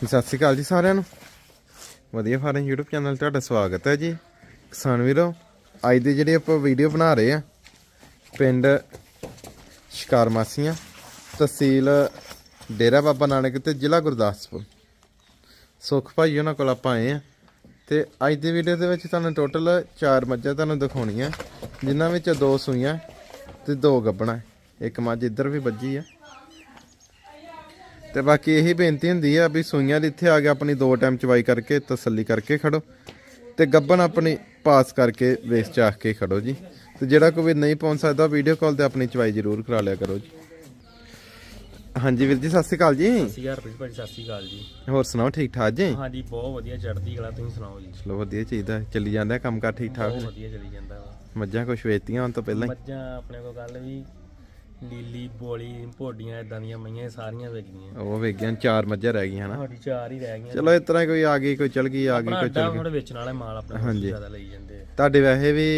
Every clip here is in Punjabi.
ਸਤਿ ਸ਼੍ਰੀ ਅਕਾਲ ਜੀ ਸਾਰਿਆਂ ਨੂੰ। ਵਧੀਆ ਫਾਰਮ YouTube ਚੈਨਲ ਤੁਹਾਡਾ ਸਵਾਗਤ ਹੈ ਜੀ। ਕਿਸਾਨ ਵੀਰੋ, ਅੱਜ ਦੀ ਜਿਹੜੀ ਆਪਾਂ ਵੀਡੀਓ ਬਣਾ ਰਹੇ ਆ, ਪਿੰਡ ਸ਼ਿਕਾਰ ਮਾਸੀਆਂ ਤਹਿਸੀਲ ਡੇਰਾ ਬਾਬਾ ਨਾਨਕ ਤੇ ਜ਼ਿਲ੍ਹਾ ਗੁਰਦਾਸਪੁਰ। ਸੁਖ ਭਾਈ ਉਹਨਾਂ ਕੋਲ ਆਪਾਂ ਆਏ ਆ ਤੇ ਅੱਜ ਦੀ ਵੀਡੀਓ ਦੇ ਵਿੱਚ ਤੁਹਾਨੂੰ ਟੋਟਲ 4 ਮੱਝਾਂ ਤੁਹਾਨੂੰ ਦਿਖਾਉਣੀਆਂ, ਜਿਨ੍ਹਾਂ ਵਿੱਚ ਦੋ ਸੂਈਆਂ ਤੇ ਦੋ ਗੱਬਣਾ ਇੱਕ ਮੱਝ ਇੱਧਰ ਵੀ ਵੱਜੀ ਆ। ਤੇ ਬਾਕੀ ਇਹੀ ਬੇਨਤੀ ਹੁੰਦੀ ਆ ਵੀ ਸੂਈਆਂ ਦੇ ਇੱਥੇ ਆ ਕੇ ਆਪਣੀ ਦੋ ਟਾਈਮ ਚਵਾਈ ਕਰਕੇ ਤਸੱਲੀ ਕਰਕੇ ਖੜੋ ਤੇ ਗੱਬਨ ਆਪਣੀ ਪਾਸ ਕਰਕੇ ਵੇਸ ਚਾਹ ਕੇ ਖੜੋ ਜੀ। ਤੇ ਜਿਹੜਾ ਕੋਈ ਨਹੀਂ ਪਹੁੰਚ ਸਕਦਾ ਵੀਡੀਓ ਕਾਲ ਤੇ ਆਪਣੀ ਚਵਾਈ ਜ਼ਰੂਰ ਕਰਾ ਲਿਆ ਕਰੋ ਜੀ। ਹਾਂਜੀ ਵੀਰ ਜੀ ਸਤਿ ਸ਼੍ਰੀ ਅਕਾਲ ਜੀ। ਸਤਿ ਸ਼੍ਰੀ ਅਕਾਲ ਰਪ੍ਰੀਤ ਭਾਜੀ ਸਤਿ ਸ਼੍ਰੀ ਅਕਾਲ ਜੀ। ਹੋਰ ਸੁਣਾਓ ਠੀਕ ਠਾਕ ਜੀ? ਹਾਂਜੀ ਬਹੁਤ ਵਧੀਆ ਚੜ੍ਹਦੀ ਕਲਾ ਤੁਸੀਂ ਸੁਣਾਓ ਜੀ? ਚਲੋ ਵਧੀਆ ਚਾਹੀਦਾ ਚੱਲੀ ਜਾਂਦਾ ਕੰਮ ਕਾਰ ਠੀਕ ਠਾਕ? ਬਹੁਤ ਵਧੀਆ ਚੱਲੀ ਜਾਂਦਾ ਵਾ। ਮੱਝਾਂ ਕੁਛ ਵੇਚਤੀਆਂ ਹੁਣ ਤੋਂ ਪਹਿਲਾਂ ਹੀ? ਮੱਝਾਂ ਆਪਣੇ ਕੋਲ ਗੱਲ ਵੀ ਲੀਲੀ ਬੋਲੀ ਭੋਡੀਆਂ ਇਦਾਂ ਦੀਆਂ ਮਈਆਂ ਸਾਰੀਆਂ ਵਿਕਦੀਆਂ ਉਹ ਵੇਖ ਗਈਆਂ ਚਾਰ ਮੱਝਾਂ ਰਹਿ ਗਈਆਂ ਹਨਾ ਸਾਡੀ ਚਾਰ ਹੀ ਰਹਿ ਗਈਆਂ। ਚਲੋ ਇਸ ਤਰ੍ਹਾਂ ਕੋਈ ਆ ਗਈ ਕੋਈ ਚਲ ਗਈ ਆ ਗਈ ਆਪਣਾ ਕੋਈ ਅੱਡਾ ਚਲ ਗਈ। ਥੋੜੇ ਵੇਚਣ ਵਾਲੇ ਮਾਲ ਆਪਣੇ ਜ਼ਿਆਦਾ ਲਈ ਜਾਂਦੇ ਆ। ਤੁਹਾਡੇ ਵੈਸੇ ਵੀ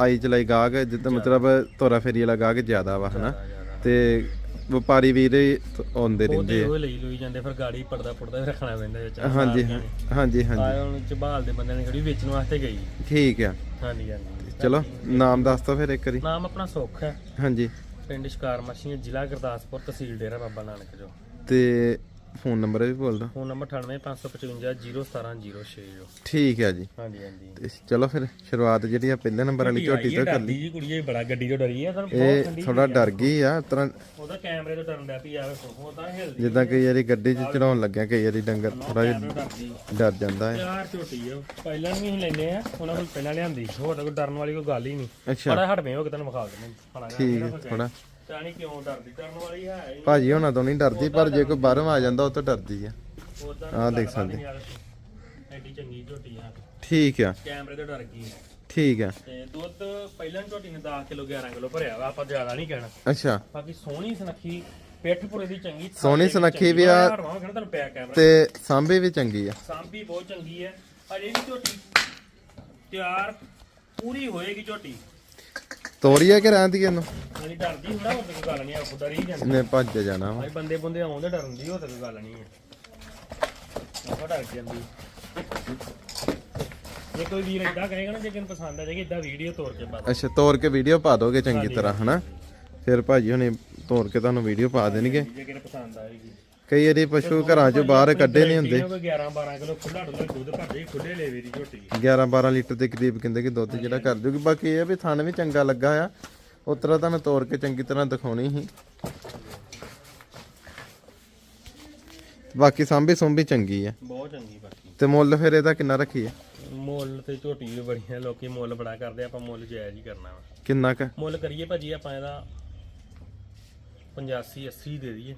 ਆਈ ਚਲਾਈ ਗਾਹਕ ਜਿੱਦਾਂ ਮਤਲਬ ਤੋਰਾ ਫੇਰੀ ਵਾਲਾ ਗਾਹਕ ਜ਼ਿਆਦਾ ਵਾ ਹਨਾ? ਜ਼ਿਆਦਾ ਤੇ ਵਪਾਰੀ ਵੀਰ ਹੀ ਆਉਂਦੇ ਰਹਿੰਦੇ ਆ। ਉਹ ਲਈ ਲੋਈ ਜਾਂਦੇ ਫਿਰ ਗਾੜੀ ਪਰਦਾ ਪੁਰਦਾ ਵੀ ਰੱਖਣਾ ਪੈਂਦਾ ਵਿੱਚ। ਹਾਂਜੀ ਹਾਂਜੀ ਹਾਂਜੀ ਆਏ ਹੁਣ ਚਬਾਲ ਦੇ ਬੰਦੇ ਨੇ ਖੜੀ ਵੇਚਣ ਵਾਸਤੇ ਗਈ। ਠੀਕ ਆ। ਹਾਂਜੀ ਹਾਂਜੀ। ਚਲੋ ਨਾਮ ਦੱਸ ਦੋ ਫਿਰ ਇੱਕ ਵਾਰੀ। ਨਾਮ ਆਪਣਾ ਸੁੱਖ ਹੈ। ਹਾਂਜੀ। ਪਿੰਡ ਸ਼ਿਕਾਰ ਮੱਛੀਆਂ ਜ਼ਿਲ੍ਹਾ ਗੁਰਦਾਸਪੁਰ ਤਹਿਸੀਲ ਡੇਰਾ ਬਾਬਾ ਨਾਨਕ ਜੋ ਤੇ ਫੋਨ ਨੰਬਰ ਵੀ ਬੋਲ ਦੋ ਫੋਨ ਨੰਬਰ 9855501706 ਜੋ। ਠੀਕ ਆ ਜੀ। ਹਾਂਜੀ ਹਾਂਜੀ। ਤੇ ਚਲੋ ਫਿਰ ਸ਼ੁਰੂਆਤ ਜਿਹੜੀ ਆ ਪਹਿਲੇ ਨੰਬਰ ਵਾਲੀ ਝੋਟੀ ਤੋਂ ਕਰ ਲਈ। ਜੀ ਕੁੜੀ ਇਹ ਬੜਾ ਗੱਡੀ ਤੋਂ ਡਰੀ ਆ ਤੁਹਾਨੂੰ ਬਹੁਤ ਠੰਡੀ ਥੋੜਾ ਡਰ ਗਈ ਆ ਤਰ੍ਹਾਂ ਉਹਦਾ ਕੈਮਰੇ ਤੋਂ ਡਰਨ ਦਾ ਪਈ ਆਵੇ ਉਹ ਤਾਂ ਹਿਲਦੀ ਜਿੱਦਾਂ ਕਈ ਵਾਰੀ ਗੱਡੀ 'ਚ ਚੜਾਉਣ ਲੱਗਿਆ ਕਈ ਵਾਰੀ ਡੰਗਰ ਥੋੜਾ ਜਿਹਾ ਡਰ ਜਾਂਦਾ ਹੈ। ਯਾਰ ਝੋਟੀ ਆ ਪਹਿਲਾਂ ਵੀ ਲੈਨੇ ਆ ਉਹਨਾਂ ਕੋਲ ਪਹਿਲਾਂ ਲਿਆਂਦੀ। ਹੋਰ ਕੋਈ ਡਰਨ ਵਾਲੀ ਕੋਈ ਗੱਲ ਹੀ ਨਹੀਂ। ਅੱਛਾ। ਬੜਾ ਹਟਵੇਂ ਹੋ ਕੇ ਤੈਨੂੰ ਵਿਖਾ ਦਿੰਦੇ ਠੀਕ ਹੈ ਥੋੜਾ ਤਾਂ ਨਹੀਂ ਕਿਉਂ ਡਰਦੀ ਡਰਨ ਵਾਲੀ ਹੈ ਹੀ ਭਾਜੀ ਹੋਣਾ ਤੋਂ ਨਹੀਂ ਡਰਦੀ ਪਰ ਜੇ ਕੋਈ ਬਾਹਰੋਂ ਆ ਜਾਂਦਾ ਉਹ ਤਾਂ ਡਰਦੀ ਆ। ਆਹ ਦੇਖ ਸਕਦੇ। ਐਡੀ ਚੰਗੀ ਝੋਟੀ ਆ। ਠੀਕ ਆ। ਕੈਮਰੇ ਤੋਂ ਡਰ ਗਈ ਠੀਕ ਆ। ਤੇ ਦੁੱਧ ਪਹਿਲਾਂ ਝੋਟੀ ਨੇ 10 ਕਿਲੋ 11 ਕਿਲੋ ਭਰਿਆ ਵਾ ਆਪਾਂ ਜ਼ਿਆਦਾ ਨਹੀਂ ਕਹਿਣਾ। ਅੱਛਾ। ਬਾਕੀ ਸੋਹਣੀ ਸੁਨੱਖੀ ਪਿੱਠ ਪੁਰੇ ਦੀ ਚੰਗੀ ਥਾਂ ਸੋਹਣੀ ਦੀ ਸੁਨੱਖੀ ਵੀ। ਆ। ਤੁਹਾਨੂੰ ਕੈਮਰਾ। ਤੇ ਸਾਂਭੇ ਵੀ ਚੰਗੀ ਆ। ਸਾਂਭੀ ਬਹੁਤ ਚੰਗੀ ਹੈ ਅਜੇ ਵੀ ਝੋਟੀ ਤਿਆਰ ਪੂਰੀ ਹੋਏਗੀ ਝੋਟੀ। ਤੋਰੀ ਆ ਕਿ ਰਹਿੰਦੀ ਇਹਨੂੰ? ਜਿਹੜੀ ਡਰਦੀ ਉਹ ਤਾਂ ਕੋਈ ਗੱਲ ਨਹੀਂ ਆ ਖੁਦਾ ਰਹੀ ਜਾਂਦੀ। ਇਹਨੇ ਭੱਜ ਜਾਣਾ ਵਾ। ਭਾਈ ਬੰਦੇ ਬੰਦੇ ਆਉਂਦੇ ਡਰਨ ਦੀ ਉਹ ਤਾਂ ਕੋਈ ਗੱਲ ਨਹੀਂ ਹੈ ਆਪਾਂ ਡਰ ਜਾਂਦੀ। ਜੇ ਕੋਈ ਵੀਰ ਇਦਾਂ ਕਹੇਗਾ ਨਾ ਜੇ ਕਿਨ ਪਸੰਦ ਆ ਜਾਏਗੀ ਇਦਾਂ ਵੀਡੀਓ ਤੋੜ ਕੇ ਪਾ ਦੋ। ਅੱਛਾ ਤੋਰ ਕੇ ਵੀਡੀਓ ਪਾ ਦੋਗੇ ਚੰਗੀ ਤਰ੍ਹਾਂ ਹਨਾ? ਫਿਰ ਭਾਜੀ ਹੁਣੇ ਤੋਰ ਕੇ ਤੁਹਾਨੂੰ ਵੀਡੀਓ ਪਾ ਦੇਣਗੇ। ਜੇ ਕਿਨ ਪਸੰਦ ਆਏਗੀ। ਕਈ ਵਾਰੀ ਪਸ਼ੂ ਘਰਾਂ ਚੋਂ ਬਾਹਰ ਕੱਢੇ ਨਹੀਂ ਹੁੰਦੇ। ਕੋਈ 11 12 ਕਿਲੋ ਖੁੱਲਾ ਡੁੱਲਾ ਦੁੱਧ ਭਰਦੇ ਖੁੱਲੇ ਲੇਵੇ ਦੀ ਝੋਟੀ। 11 12 ਲੀਟਰ ਦੇ ਕਰੀਬ ਕਹਿੰਦੇ ਕਿ ਦੁੱਧ ਜਿਹੜਾ ਕਰ ਜੂਗੀ। ਬਾਕੀ ਇਹ ਆ ਵੀ ਥਣ ਵੀ ਚੰਗਾ ਲੱਗਾ ਆ ਉਸ ਤਰ੍ਹਾਂ ਤੁਹਾਨੂੰ ਤੋਰ ਕੇ ਚੰਗੀ ਤਰ੍ਹਾਂ ਦਿਖਾਉਣੀ ਸੀ। ਬਾਕੀ ਸਾਂਭੀ ਸੁੰਭੀ ਚੰਗੀ ਆ। ਬਹੁਤ ਚੰਗੀ ਬਾਕੀ। ਤੇ ਮੁੱਲ ਫਿਰ ਇਹਦਾ ਕਿੰਨਾ ਰੱਖੀਏ? ਮੁੱਲ ਤੇ ਝੋਟੀ ਵੀ ਬੜੀਆਂ ਲੋਕੀ ਮੁੱਲ ਬੜਾ ਕਰਦੇ ਆ, ਆਪਾਂ ਮੁੱਲ ਜਾਇਜ਼ ਹੀ ਕਰਨਾ ਵਾ। ਕਿੰਨਾ ਕ? ਮੁੱਲ ਕਰੀਏ ਭਾਜੀ ਆਪਾਂ ਇਹਦਾ 85 80 ਦੇ ਦਈਏ।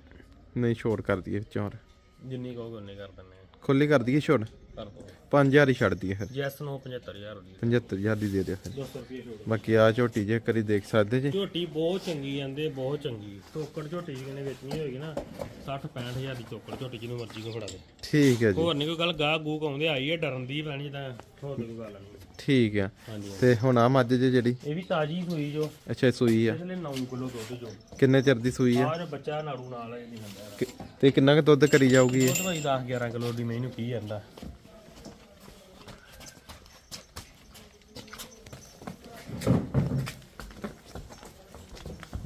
ਨਹੀਂ ਛੋੜ ਕਰ ਦਈਏ ਵਿੱਚੋਂ ਹੋਰ। ਜਿੰਨੀ ਕਹੋਗੇ ਉਨੇ ਕਰ ਦਿੰਨੇ ਆ ਖੁੱਲੀ ਕਰ ਦਈਏ ਛੋੜ? ਕਰ ਦੋ 5000 ਹੀ ਛੱਡ ਦਈਏ ਫਿਰ। ਜੈਸ ਨੂੰ 75000 ਦੀ। 75000 ਦੀ ਦੇ ਦਿਓ ਫਿਰ। 200 ਰੁਪਏ ਛੋੜ। ਬਾਕੀ ਆ ਝੋਟੀ ਜੇ ਕਰੀ ਦੇਖ ਸਕਦੇ ਜੀ। ਝੋਟੀ ਬਹੁਤ ਚੰਗੀ ਜਾਂਦੇ ਬਹੁਤ ਚੰਗੀ ਟੋਕੜ ਝੋਟੀ ਜਿਹਨੇ ਵੇਚਣੀ ਹੋਏਗੀ ਨਾ 60 65000 ਦੀ ਟੋਕੜ ਝੋਟੀ ਜਿਹਨੂੰ ਮਰਜ਼ੀ ਕੋ ਫੜਾ ਦੇ। ਠੀਕ ਹੈ ਜੀ। ਹੋਰ ਨਹੀਂ ਕੋਈ ਗੱਲ ਗਾਹ ਗੂਕ ਆਉਂਦੇ ਆਈ ਹੈ ਡਰਨ ਦੀ ਪੈਣੀ ਤਾਂ। ਹੋਰ ਤਾਂ ਕੋਈ ਗੱਲ ਨਹੀਂ। ਠੀਕ ਆ। ਹਾਂਜੀ ਤੇ ਹੁਣ ਆ ਮੱਝ ਜੇ ਜਿਹੜੀ? ਇਹ ਵੀ ਤਾਜੀ ਹੋਈ ਜੋ। ਅੱਛਾ ਇਹ ਸੂਈ ਆ। ਇਸਲੇ 9 ਕਿਲੋ ਦੁੱਧ ਜੋ। ਕਿੰਨੇ ਚਿਰ ਦੀ ਸੂਈ ਆ? ਆਹ ਬੱਚਾ ਨਾੜੂ ਨਾਲ ਇਹਦੀ ਹੁੰਦਾ ਕਿ- ਤੇ ਕਿੰਨਾ ਕੁ ਦੁੱਧ ਕਰੀ ਜਾਊਗੀ ਇਹ? ਦੁੱਧ ਭਾਈ 10 11 ਕਿਲੋ ਦੀ ਮੈਨੂੰ ਕੀ ਜਾਂਦਾ।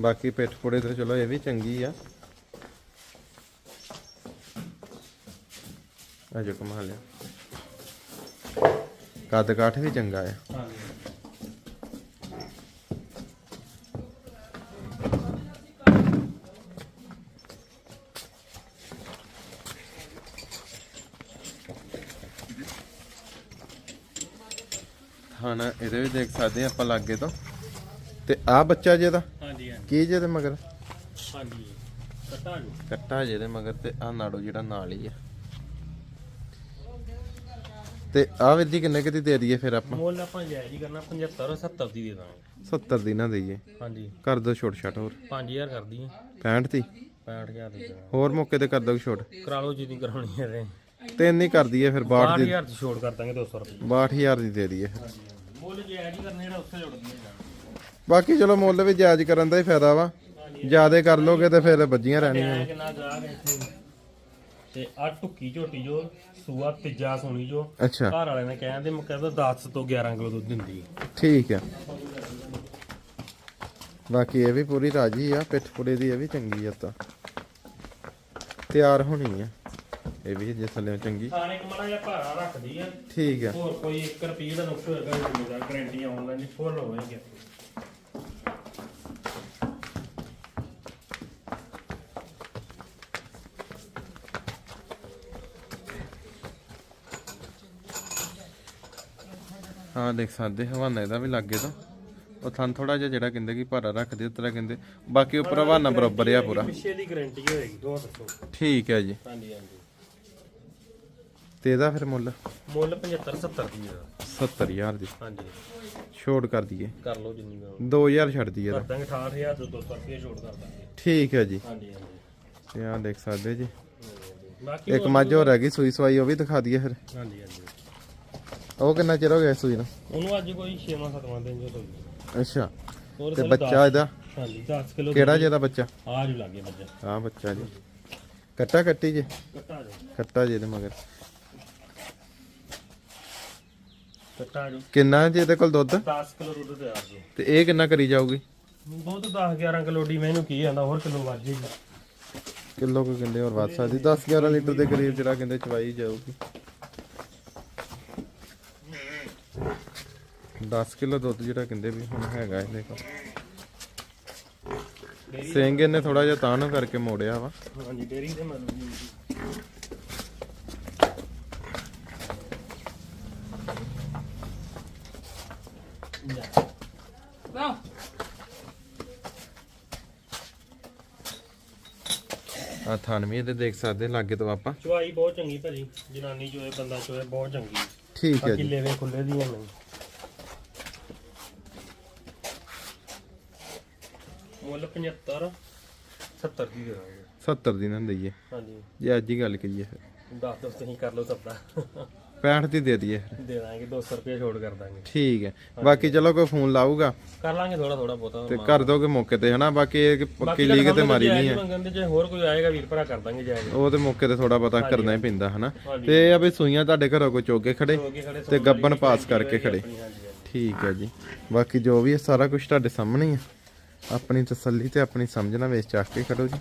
ਬਾਕੀ ਪਿੱਠ ਪੁੜੇ ਤੇ ਚਲੋ ਇਹ ਵੀ ਚੰਗੀ ਆ। ਅਜੋ ਕਮਾ ਲਿਆ ਕੱਦ ਕਾਠ ਵੀ ਚੰਗਾ ਆ। ਹੁਣ ਇਹਦੇ ਵੀ ਦੇਖ ਸਕਦੇ ਆ ਆਪਾਂ ਲਾਗੇ ਤੋਂ। ਤੇ ਆ ਬੱਚਾ ਜਿਹਦਾ ਹਾਂਜੀ ਹਾਂਜੀ। ਕੀ ਜਿਹਦੇ ਮਗਰ? ਹਾਂਜੀ। ਕੱਟਾ ਜੋ। ਕੱਟਾ ਜਿਹਦੇ ਮਗਰ ਤੇ ਆ ਨਾੜੋ ਜਿਹੜਾ ਨਾਲ ਹੀ ਆ। ਤੇ ਆ ਵੀਰ ਜੀ ਕਿੰਨੇ ਕਿਤੇ ਦੇ ਦਈਏ ਫਿਰ ਆਪਾਂ? ਮੁੱਲ ਆਪਾਂ ਜਾਇਜ਼ ਹੀ ਕਰਨਾ 75 70 ਦੀ ਦੇ ਦਾਂਗੇ। 70 ਦੀ ਨਾ ਦਈਏ। ਹਾਂਜੀ। ਕਰ ਦੋ ਛੋਟ ਛਾਟ ਹੋਰ। 5000 ਕਰਦੀ ਹੈ 65 ਦੀ? 65000 ਦੀ ਦੇਣਾ ਹੋਰ ਮੌਕੇ ਤੇ ਕਰ ਦੋ ਛੋਟ। ਕਰਾ ਲਓ ਜਿੰਨੀ ਕਰਾਉਣੀ ਹੈ ਰੇ ਤੇ ਇੰਨੀ ਕਰ ਦਈਏ ਫਿਰ 62 ਦੀ। 62000 ਦੀ ਛੋੜ ਕਰ ਦਾਂਗੇ 200 ਰੁਪਏ। 62000 ਦੀ ਦੇ ਦਈਏ ਫਿਰ। ਮੁੱਲ ਜਾਇਜ਼ ਹੀ ਕਰਨੇ ਜਿਹੜਾ ਉੱਥੇ ਜੁੜ ਦਿੰਦੇ ਬਾਕੀ ਚਲੋ ਮੁੱਲ ਵੀ ਜਾਇਜ਼ ਕਰਨ ਦਾ ਹੀ ਫਾਇਦਾ ਵਾ। ਜਿਆਦੇ ਕਰ ਲੋਗੇ ਤੇ ਫਿਰ ਵੱਜੀਆਂ ਰਹਿਣੀਆਂ। ਕਿੰਨਾ ਜਾ ਕੇ ਇੱਥੇ। ਤੇ ਆ ਟੁੱਕੀ ਝੋਟੀ ਜੋ ਸੂਆ ਤੀਜਾ ਸੋਣੀ ਜੋ ਅੱਛਾ। ਘਰ ਵਾਲਿਆਂ ਨੇ ਕਹਿੰਦੇ ਮੈਂ ਕਹਿੰਦਾ 10 ਤੋਂ 11 ਕਿਲੋ ਦੁੱਧ ਦਿੰਦੀ ਠੀਕ ਆ। ਬਾਕੀ ਇਹ ਵੀ ਪੂਰੀ ਰਾਜੀ ਆ ਪਿੱਠ ਪੁੜੇ ਦੀ ਇਹ ਵੀ ਚੰਗੀ ਆ ਤਾਂ। ਤਿਆਰ ਹੋਣੀ ਆ। ਇਹ ਵੀ ਜੇ ਥੱਲੇ ਚੰਗੀ। ਖਾਣੇ ਕਮਾਣਾ ਜਾਂ ਭਾਰਾ ਰੱਖਦੀ ਆ। ਠੀਕ ਆ। ਹੋਰ ਕੋਈ 1 ਰੁਪਏ ਦਾ ਨੁਕਸ ਹੋਏਗਾ ਗਾਰੰਟੀ ਆਨਲਾਈਨ ਫੁੱਲ ਹੋਵੇਗੀ ਹਾਂ ਦੇਖ ਸਕਦੇ ਹਵਾਨਾ ਇਹਦਾ ਵੀ ਲੱਗੇ ਤਾਂ। ਉਹ ਥਣ ਥੋੜਾ ਜਿਹਾ ਜਿਹੜਾ ਕਹਿੰਦੇ ਕਿ ਭਾਰਾ ਰੱਖਦੇ ਉਤਰਾ ਕਹਿੰਦੇ। ਬਾਕੀ ਉੱਪਰ ਹਵਾਨਾ ਬਰਾਬਰ ਆ ਪੂਰਾ। ਪਿੱਛੇ ਦੀ ਗਾਰੰਟੀ ਹੋਏਗੀ ਦੋ ਦੱਸੋ। ਠੀਕ ਹੈ ਜੀ। ਹਾਂਜੀ ਹਾਂਜੀ। ਤੇ ਇਹਦਾ ਫਿਰ ਮੁੱਲ? ਮੁੱਲ 75 70 ਦੀ ਆ। 70000 ਦੀ। ਹਾਂਜੀ। ਛੋਟ ਕਰ ਦਈਏ। ਕਰ ਲਓ ਜਿੰਨੀ ਦਾ 2000 ਛੱਡ ਦਈਏ ਕਰ ਇਹਦਾ ਦਾਂਗੇ 68000 ਤੋਂ 200 ਰੁਪਏ ਛੋੜ ਕਰ ਦਾਂਗੇ। ਠੀਕ ਹੈ ਜੀ। ਹਾਂਜੀ ਹਾਂਜੀ। ਤੇ ਆਹ ਦੇਖ ਸਕਦੇ ਜੀ। ਬਾਕੀ ਇੱਕ ਮੱਝ ਹੋਰ ਹੈਗੀ ਸੂਈ ਸਵਾਈ ਉਹ ਵੀ ਦਿਖਾ ਦਈਏ ਫਿਰ। ਹਾਂਜੀ ਹਾਂਜੀ। ਉਹ ਕਿੰਨਾ ਚਿਰ ਹੋ ਗਿਆ ਸੂਈ ਨੂੰ? ਉਹਨੂੰ ਅੱਜ ਕੋਈ 6ਵਾਂ 7ਵਾਂ ਦਿਨ ਜੋ ਹੋਈ ਅੱਛਾ। ਹੋਰ ਤੇ ਬੱਚਾ ਇਹਦਾ? ਹਾਂਜੀ 10 ਕਿਲੋ ਕਿਹੜਾ ਜਿਹਦਾ ਬੱਚਾ? ਆ ਜੂ ਲੱਗੇ ਬੱਚਾ। ਆਹ ਬੱਚਾ ਜੀ। ਕੱਟਾ ਕੱਟੀ ਜੇ? ਕੱਟਾ ਜੋ। ਕੱਟਾ ਜੇ ਦੇ ਮਗਰ। ਕੱਟਾ ਜੋ। ਕਿੰਨਾ ਜੇ ਇਹਦੇ ਕੋਲ ਦੁੱਧ? 10 ਕਿਲੋ ਦੁੱਧ ਤਿਆਰ ਜੋ। ਤੇ ਇਹ ਕਿੰਨਾ ਕਰੀ ਜਾਊਗੀ? ਦੁੱਧ 10 11 ਕਿਲੋ ਡੀ ਮੈਨੂੰ ਕੀ ਆਂਦਾ ਹੋਰ ਕਿਲੋ ਵੱਧ ਜੇਗੀ ਕਿਲੋ ਕੋ ਕਹਿੰਦੇ ਹੋਰ ਵੱਧ ਸਕਦੀ। 10 11 ਲੀਟਰ ਦੇ ਕਰੀਬ ਜਿਹੜਾ ਕਹਿੰਦੇ ਚਵਾਈ ਜਾਊਗੀ। 10 ਕਿਲੋ ਦੁੱਧ ਜਿਹੜਾ ਕਹਿੰਦੇ ਵੀ ਹੁਣ ਹੈਗਾ ਇਹਦੇ ਕੋਲ। ਸਿੰਘ ਇਹਨੇ ਥੋੜਾ ਜਿਹਾ ਤਾਂ ਨੂੰ ਕਰਕੇ ਮੋੜਿਆ ਵਾ। ਹਾਂਜੀ ਡੇਰੀ ਦੇ ਮਤਲਬ ਆ ਥਾਨਵੀਂ ਇਹਦੇ ਦੇਖ ਸਕਦੇ ਲਾਗੇ ਤੋਂ ਆਪਾਂ। ਚੁਆਈ ਬਹੁਤ ਚੰਗੀ ਭਾਜੀ ਜਨਾਨੀ ਚੋਏ ਬੰਦਾ ਚੋਏ ਬਹੁਤ ਚੰਗੀ। ਠੀਕ ਹੈ ਜੀ। ਲੇਵੇ ਖੁੱਲੇ ਦੀਆਂ ਨਹੀਂ ਮੁੱਲ 75 70 ਦੀ ਦੇ ਦਾਂਗੇ 70 ਦੀ ਨਾ ਦਈਏ। ਹਾਂਜੀ। ਜੇ ਅੱਜ ਹੀ ਗੱਲ ਕਰੀਏ ਫਿਰ। ਦੱਸ ਦੋ ਤੁਸੀਂ ਕਰ ਲਓ ਸਬਦਾ। 65 ਦੀ ਦੇ ਦਈਏ ਫਿਰ। ਦੇ ਦਾਂਗੇ 200 ਰੁਪਏ ਛੋੜ ਕਰ ਦਾਂਗੇ। ਠੀਕ ਹੈ। ਬਾਕੀ ਚਲੋ ਕੋਈ ਫੋਨ ਲਾਊਗਾ। ਕਰ ਲਾਂਗੇ ਥੋੜਾ ਥੋੜਾ ਬਹੁਤਾ। ਤੇ ਕਰ ਦੋਗੇ ਮੌਕੇ ਤੇ ਹਨਾ? ਬਾਕੀ ਇਹ ਕਿ ਪੱਕੀ ਲੀਗ ਤੇ ਮਾਰੀ ਨਹੀਂ ਹੈ। ਮੰਗਣ ਦੇ ਜੇ ਹੋਰ ਕੋਈ ਆਏਗਾ ਵੀਰ ਭਰਾ ਕਰ ਦਾਂਗੇ ਜਾਇਜ਼ ਉਹ ਤੇ ਮੌਕੇ ਤੇ ਥੋੜਾ ਪਤਾ ਕਰਨਾ ਹੀ ਪੈਂਦਾ ਹਨਾ। ਤੇ ਇਹ ਆ ਵੀ ਸੂਈਆਂ ਤੁਹਾਡੇ ਘਰੋਂ ਕੋਈ ਚੋਗੇ ਖੜੇ ਕੇ ਤੇ ਗੱਬਨ ਪਾਸ ਕਰਕੇ ਖੜੇ। ਠੀਕ ਹੈ ਜੀ। ਬਾਕੀ ਜੋ ਵੀ ਹੈ ਸਾਰਾ ਕੁਝ ਤੁਹਾਡੇ ਸਾਹਮਣੇ ਹੀ ਹੈ। ਆਪਣੀ ਤਸੱਲੀ ਤੇ ਆਪਣੀ ਸਮਝ ਨਾਲ ਵੇਚ ਚੱਕ ਕੇ ਖੜੋ ਜੀ।